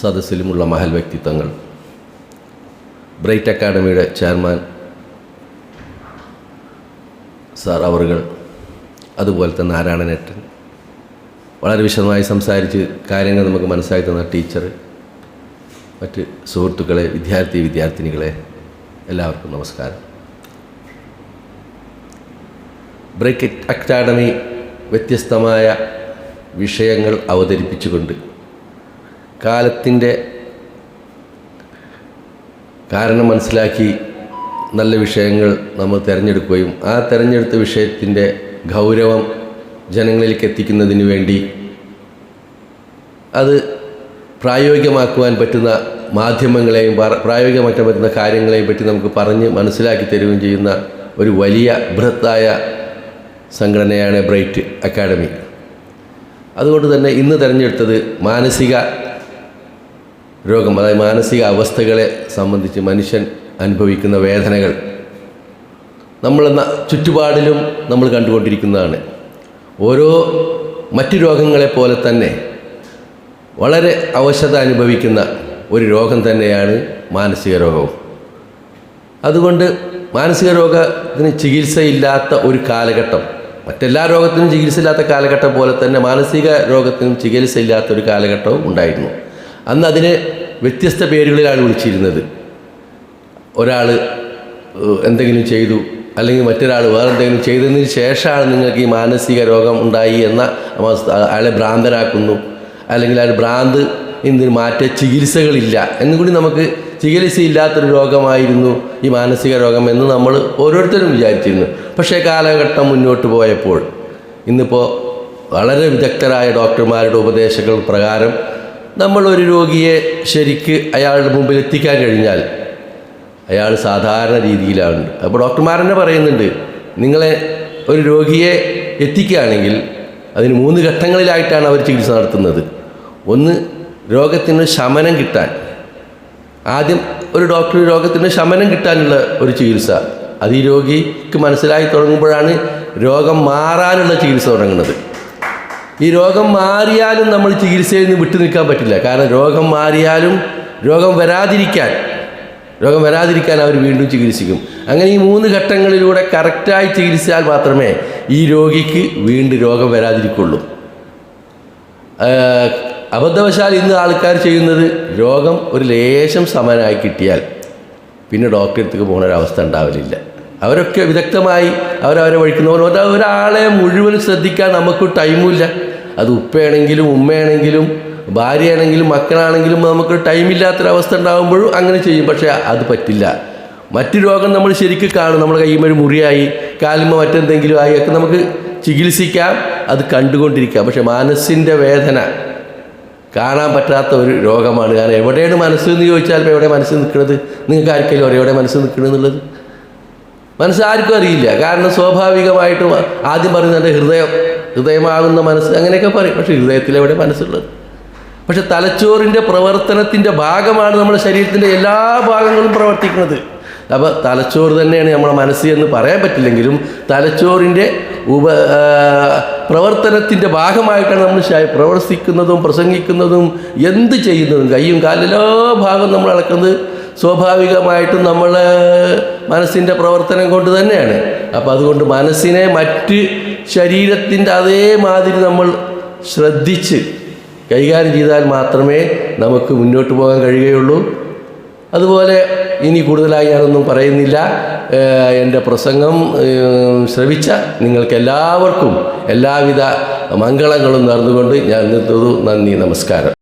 സദസ്സിലുമുള്ള മഹൽ വ്യക്തിത്വങ്ങൾ. Bright അക്കാഡമിയുടെ chairman sir അവറുകൾ അതുപോലെ തന്നെ നാരായണനേട്ടൻ വളരെ വിശദമായി സംസാരിച്ച് കാര്യങ്ങൾ നമുക്ക് മനസ്സിലാക്കി തന്ന ടീച്ചർ മറ്റ് സുഹൃത്തുക്കളെ വിദ്യാർത്ഥി വിദ്യാർത്ഥിനികളെ എല്ലാവർക്കും നമസ്കാരം. ബ്രേക്ക് അക്കാഡമി വ്യത്യസ്തമായ വിഷയങ്ങൾ അവതരിപ്പിച്ചുകൊണ്ട് കാലത്തിന്റെ കാരണം മനസ്സിലാക്കി നല്ല വിഷയങ്ങൾ നമ്മൾ തിരഞ്ഞെടുക്കുകയും ആ തിരഞ്ഞെടുത്ത വിഷയത്തിന്റെ ഗൗരവം ജനങ്ങളിലേക്ക് എത്തിക്കുന്നതിന് വേണ്ടി അത് പ്രായോഗികമാക്കുവാൻ പറ്റുന്ന മാധ്യമങ്ങളെയും പ്രായോഗികമാക്കാൻ പറ്റുന്ന കാര്യങ്ങളെയും പറ്റി നമുക്ക് പറഞ്ഞ് മനസ്സിലാക്കി തരുകയും ചെയ്യുന്ന ഒരു വലിയ ബൃഹത്തായ സംഘടനയാണ് ബ്രൈറ്റ് അക്കാഡമി. അതുകൊണ്ട് തന്നെ ഇന്ന് തിരഞ്ഞെടുത്തത് മാനസിക രോഗം അതായത് മാനസിക അവസ്ഥകളെ സംബന്ധിച്ച് മനുഷ്യൻ അനുഭവിക്കുന്ന വേദനകൾ നമ്മൾ ചുറ്റുപാടിലും നമ്മൾ കണ്ടുകൊണ്ടിരിക്കുന്നതാണ്. ഓരോ മറ്റു രോഗങ്ങളെ പോലെ തന്നെ വളരെ അവശത അനുഭവിക്കുന്ന ഒരു രോഗം തന്നെയാണ് മാനസിക രോഗവും. അതുകൊണ്ട് മാനസിക രോഗത്തിന് ചികിത്സയില്ലാത്ത ഒരു കാലഘട്ടം മറ്റെല്ലാ രോഗത്തിനും ചികിത്സയില്ലാത്ത കാലഘട്ടം പോലെ തന്നെ മാനസിക രോഗത്തിനും ചികിത്സയില്ലാത്ത ഒരു കാലഘട്ടവും ഉണ്ടായിരുന്നു. അന്ന് അതിനെ വ്യത്യസ്ത പേരുകളിലാണ് വിളിച്ചിരുന്നത്. ഒരാൾ എന്തെങ്കിലും ചെയ്തു അല്ലെങ്കിൽ മറ്റൊരാൾ വേറെ എന്തെങ്കിലും ചെയ്തതിന് ശേഷമാണ് നിങ്ങൾക്ക് ഈ മാനസിക രോഗം ഉണ്ടായി എന്ന അവസ്ഥ അയാളെ ഭ്രാന്തനാക്കുന്നു അല്ലെങ്കിൽ അയാൾ ഭ്രാന്ത് ഇതിന് മാറ്റ ചികിത്സകളില്ല. എന്നും കൂടി നമുക്ക് ചികിത്സയില്ലാത്തൊരു രോഗമായിരുന്നു ഈ മാനസിക രോഗം എന്ന് നമ്മൾ ഓരോരുത്തരും വിചാരിച്ചിരുന്നു. പക്ഷേ കാലഘട്ടം മുന്നോട്ട് പോയപ്പോൾ ഇന്നിപ്പോൾ വളരെ വിദഗ്ധരായ ഡോക്ടർമാരുടെ ഉപദേശങ്ങൾ പ്രകാരം നമ്മളൊരു രോഗിയെ ശരിക്ക് അയാളുടെ മുമ്പിൽ എത്തിക്കാൻ കഴിഞ്ഞാൽ അയാൾ സാധാരണ രീതിയിലാണ്. അപ്പോൾ ഡോക്ടർമാർ തന്നെ പറയുന്നുണ്ട് നിങ്ങളെ ഒരു രോഗിയെ എത്തിക്കുകയാണെങ്കിൽ അതിന് മൂന്ന് ഘട്ടങ്ങളിലായിട്ടാണ് അവർ ചികിത്സ നടത്തുന്നത്. ഒന്ന് രോഗത്തിന് ശമനം കിട്ടാൻ. ആദ്യം ഒരു ഡോക്ടർ രോഗത്തിന് ശമനം കിട്ടാനുള്ള ഒരു ചികിത്സ. അത് ഈ രോഗിക്ക് മനസ്സിലായി തുടങ്ങുമ്പോഴാണ് രോഗം മാറാനുള്ള ചികിത്സ തുടങ്ങുന്നത്. ഈ രോഗം മാറിയാലും നമ്മൾ ചികിത്സയിൽ നിന്ന് വിട്ടു നിൽക്കാൻ പറ്റില്ല. കാരണം രോഗം മാറിയാലും രോഗം വരാതിരിക്കാൻ രോഗം വരാതിരിക്കാൻ അവർ വീണ്ടും ചികിത്സിക്കും. അങ്ങനെ ഈ മൂന്ന് ഘട്ടങ്ങളിലൂടെ കറക്റ്റായി ചികിത്സിച്ചാൽ മാത്രമേ ഈ രോഗിക്ക് വീണ്ടും രോഗം വരാതിരിക്കുള്ളൂ. അബദ്ധവശാൽ ഇന്ന് ആൾക്കാർ ചെയ്യുന്നത് രോഗം ഒരു ലേശം സമനായി കിട്ടിയാൽ പിന്നെ ഡോക്ടറെ അടുത്തേക്ക് പോകുന്ന ഒരവസ്ഥ ഉണ്ടാവലില്ല. അവരൊക്കെ വിദഗ്ധമായി അവരവരെ വഴിക്കുന്നവർ ഒരാളെ മുഴുവൻ ശ്രദ്ധിക്കാൻ നമുക്ക് ടൈമുമില്ല അത് ഉപ്പയാണെങ്കിലും ഉമ്മയാണെങ്കിലും ഭാര്യയാണെങ്കിലും മക്കളാണെങ്കിലും നമുക്ക് ടൈമില്ലാത്തൊരവസ്ഥ ഉണ്ടാകുമ്പോഴും അങ്ങനെ ചെയ്യും. പക്ഷേ അത് പറ്റില്ല. മറ്റു രോഗം നമ്മൾ ശരിക്കും കാണും. നമ്മുടെ കയ്യുമ്പോൾ മുറിയായി കാലുമ്പോൾ മറ്റെന്തെങ്കിലും ആയി ഒക്കെ നമുക്ക് ചികിത്സിക്കാം. അത് കണ്ടുകൊണ്ടിരിക്കാം. പക്ഷെ മനസ്സിന്റെ വേദന കാണാൻ പറ്റാത്ത ഒരു രോഗമാണ്. കാരണം എവിടെയാണ് മനസ്സ് എന്ന് ചോദിച്ചാൽ ഇപ്പോൾ എവിടെ മനസ്സ് നിൽക്കുന്നത്? നിങ്ങൾക്ക് ആർക്കെങ്കിലും അറിയാം എവിടെ മനസ്സ് നിൽക്കുന്നത് എന്നുള്ളത്? മനസ്സ് ആർക്കും അറിയില്ല. കാരണം സ്വാഭാവികമായിട്ടും ആദ്യം പറയുന്നത് എന്റെ ഹൃദയം ഹൃദയമാകുന്ന മനസ്സ് അങ്ങനെയൊക്കെ പറയും. പക്ഷേ ഹൃദയത്തിൽ എവിടെ മനസ്സുള്ളത്? പക്ഷെ തലച്ചോറിന്റെ പ്രവർത്തനത്തിന്റെ ഭാഗമാണ് നമ്മുടെ ശരീരത്തിന്റെ എല്ലാ ഭാഗങ്ങളും പ്രവർത്തിക്കുന്നത്. അപ്പോൾ തലച്ചോറ് തന്നെയാണ് നമ്മുടെ മനസ്സ് എന്ന് പറയാൻ പറ്റില്ലെങ്കിലും തലച്ചോറിന്റെ ഉപ പ്രവർത്തനത്തിന്റെ ഭാഗമായിട്ടാണ് നമ്മൾ പ്രവർത്തിക്കുന്നതും പ്രസംഗിക്കുന്നതും എന്ത് ചെയ്യുന്നതും കൈയും കാലും ഭാഗം നമ്മൾ അളക്കുന്നത് സ്വാഭാവികമായിട്ടും നമ്മൾ മനസ്സിന്റെ പ്രവർത്തനം കൊണ്ട് തന്നെയാണ്. അപ്പോൾ അതുകൊണ്ട് മനസ്സിനെ മറ്റ് ശരീരത്തിന്റെ അതേമാതിരി നമ്മൾ ശ്രദ്ധിച്ച് കൈകാര്യം ചെയ്താൽ മാത്രമേ നമുക്ക് മുന്നോട്ട് പോകാൻ കഴിയുകയുള്ളൂ. അതുപോലെ ഇനി കൂടുതലായി ഞാനൊന്നും പറയുന്നില്ല. എന്റെ പ്രസംഗം ശ്രവിച്ച നിങ്ങൾക്കെല്ലാവർക്കും എല്ലാവിധ മംഗളങ്ങളും നേർന്നുകൊണ്ട് ഞാൻ നിർത്തുന്നു. നന്ദി നമസ്കാരം.